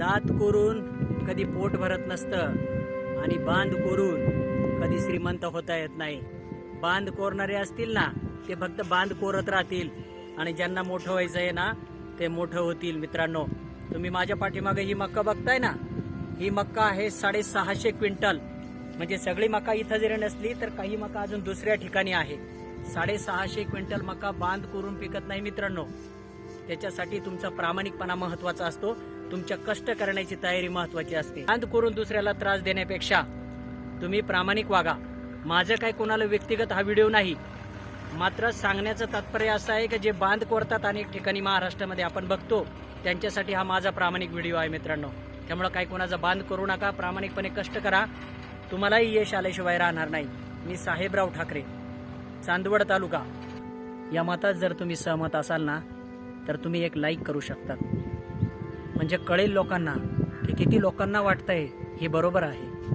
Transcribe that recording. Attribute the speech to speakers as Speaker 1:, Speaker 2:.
Speaker 1: दात करून कधी पोट भरत नसतं आणि बांध कोरून कधी श्रीमंत होता येत नाही. बांध कोरणारे असतील ना ते फक्त बांध कोरत राहतील. आणि ज्यांना मोठं व्हायचं आहे ना ते मोठं होतील मित्रांनो. तुम्ही माझ्या पाठीमागे ही मक्का बघताय ना? ही मक्का आहे साडेसहाशे क्विंटल. म्हणजे सगळी मका इथं जरी नसली तर काही मका अजून दुसऱ्या ठिकाणी आहे. साडेसहाशे क्विंटल मका बांध करून पिकत नाही मित्रांनो. त्याच्यासाठी तुमचा प्रामाणिकपणा महत्त्वाचा असतो. तुमच्या कष्ट करण्याची तयारी महत्वाची असते. बांध करून दुसऱ्याला त्रास देण्यापेक्षा तुम्ही प्रामाणिक वागा. माझं काय कोणाला व्यक्तिगत हा व्हिडिओ नाही. मात्र सांगण्याचं तात्पर्य असं आहे की जे बांध कोरतात अनेक ठिकाणी महाराष्ट्रामध्ये आपण बघतो त्यांच्यासाठी हा माझा प्रामाणिक व्हिडिओ आहे मित्रांनो. त्यामुळं काही कोणाचा बांध करू नका प्रामाणिकपणे कष्ट करा. तुम्हालाही यश आल्याशिवाय राहणार नाही. मी साहेबराव ठाकरे चांदवड तालुका. या मतात जर तुम्ही सहमत असाल ना तर तुम्ही एक लाईक करू शकता म्हणजे कळेल लोकांना की किती लोकांना वाटतंय हे बरोबर आहे.